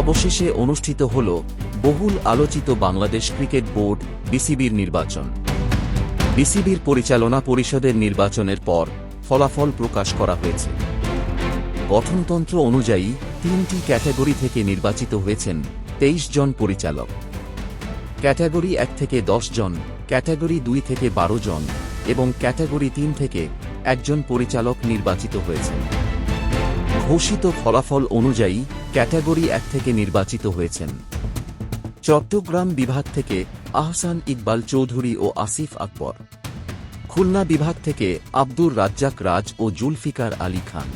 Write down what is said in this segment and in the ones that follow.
অবশেষে অনুষ্ঠিত হল বহুল আলোচিত বাংলাদেশ ক্রিকেট বোর্ড বিসিবির নির্বাচন। বিসিবির পরিচালনা পরিষদের নির্বাচনের পর ফলাফল প্রকাশ করা হয়েছে। গঠনতন্ত্র অনুযায়ী তিনটি ক্যাটাগরি থেকে নির্বাচিত হয়েছেন তেইশ জন পরিচালক। ক্যাটাগরি এক থেকে দশ জন, ক্যাটাগরি দুই থেকে বারো জন এবং ক্যাটাগরি তিন থেকে একজন পরিচালক নির্বাচিত হয়েছেন। ঘোষিত ফলাফল অনুযায়ী ক্যাটাগরি এক থেকে নির্বাচিত হয়েছেন। চট্টগ্রাম বিভাগ থেকে আহসান ইকবাল চৌধুরী ও আসিফ আকবর। খুলনা বিভাগ থেকে আব্দুর রাজ্জাক রাজ ও জুলফিকার আলী খান।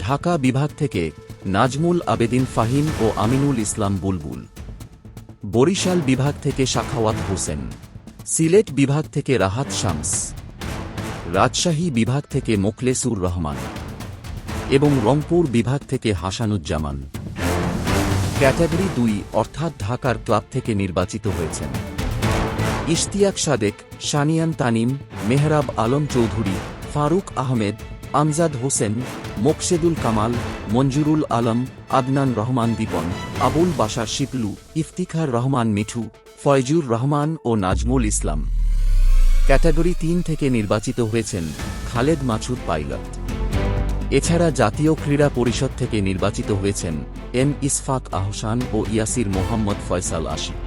ঢাকা বিভাগ থেকে নাজমুল আবেদিন ফাহিম ও আমিনুল ইসলাম বুলবুল। বরিশাল বিভাগ থেকে শাখাওয়াত হোসেন। সিলেট বিভাগ থেকে রাহাত শামস। রাজশাহী বিভাগ থেকে মোখলেসুর রহমান। এবং রংপুর বিভাগ থেকে হাসানুজ্জামান। ক্যাটাগরি দুই অর্থাৎ ঢাকার ক্লাব থেকে নির্বাচিত হয়েছেন। ইশতিয়াক সাদেক, সানিয়ান তানিম, মেহরাব আলম চৌধুরী, ফারুক আহমেদ, আমজাদ হোসেন, মোকশেদুল কামাল, মঞ্জুরুল আলম, আদনান রহমান দীপন, আবুল বাশার শিপলু, ইফতিখার রহমান মিঠু, ফয়জুর রহমান ও নাজমুল ইসলাম। ক্যাটাগরি তিন থেকে নির্বাচিত হয়েছেন খালেদ মাছুদ পাইলট। এছাড়া জাতীয় ক্রীড়া পরিষদ থেকে নির্বাচিত হয়েছেন এম ইসফাক আহসান ও ইয়াসির মোহাম্মদ ফয়সাল আশিক।